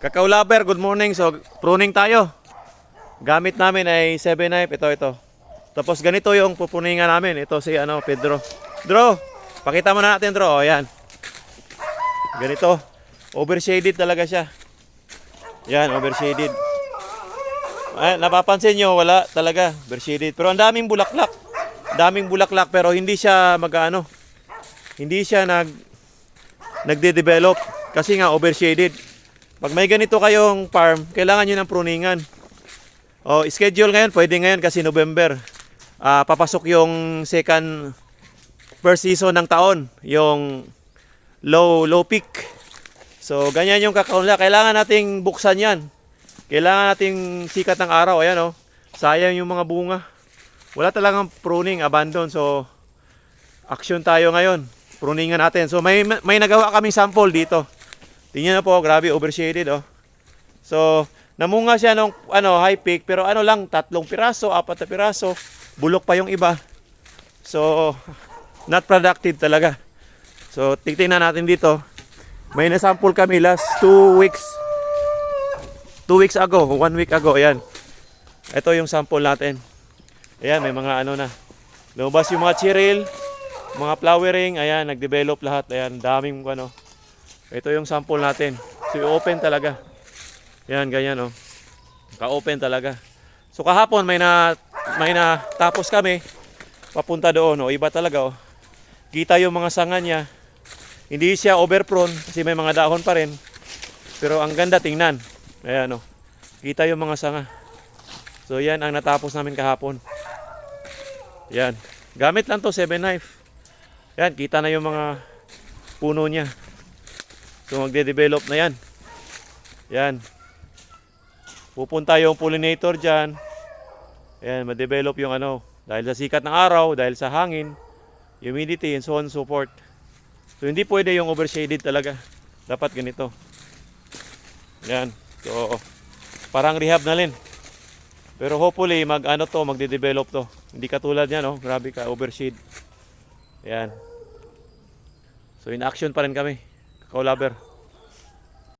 Kakao lover, good morning. So, pruning tayo. Gamit namin ay 7 knife. Ito, ito. Tapos ganito yung pupuningan namin. Ito si ano, Pedro. Dro, pakita mo na natin, Dro. O, yan. Ganito. Overshaded talaga siya. Yan, overshaded. Ay, napapansin nyo, wala talaga. Overshaded. Pero ang daming bulaklak. Daming bulaklak pero hindi siya mag-ano. Hindi siya nag nagde-develop kasi nga overshaded. Pag may ganito kayong farm, kailangan nyo ng pruningan. O, schedule ngayon, pwede ngayon kasi November. Ah, papasok yung second first season ng taon, yung low low peak. So, ganyan yung kakaon nila. Kailangan nating buksan yan. Kailangan nating sikat ng araw. Ayan oh. Sayang yung mga bunga. Wala talagang pruning, abandon. So, action tayo ngayon. Pruningan natin. So, may, may nagawa kaming sample dito. Tingnan na po, grabe, overshaded oh. So, namunga siya nung ano, high peak, pero ano lang, tatlong piraso, apat na piraso, bulok pa yung iba. So, not productive talaga. So, titingnan natin dito. May nasample kami last two weeks. Two weeks ago, one week ago, ayan. Ito yung sample natin. Ayan, may mga ano na. Lumabas yung mga chiril, mga flowering, ayan, nag-develop lahat. Ayan, daming ano. Ito yung sample natin. So, i-open talaga. Ayan, ganyan, oh. Ka-open talaga. So, kahapon may na may na tapos kami papunta doon, oh. Iba talaga, oh. Kita yung mga sanga niya. Hindi siya overprone kasi may mga dahon pa rin. Pero ang ganda tingnan. Ayan, oh. Kita yung mga sanga. So, yan ang natapos namin kahapon. Yan. Gamit lang to 7 knife. Yan, kita na yung mga puno niya. So magde-develop na yan. Yan. Pupunta yung pollinator dyan. Yan, ma-develop yung ano. Dahil sa sikat ng araw, dahil sa hangin, humidity, and so on and so forth. So hindi pwede yung overshaded talaga. Dapat ganito. Yan. So, parang rehab na rin. Pero hopefully, mag ano to, magde-develop to. Hindi katulad yan, oh. Grabe ka, overshade. Yan. So in action pa rin kami. Kakao lover.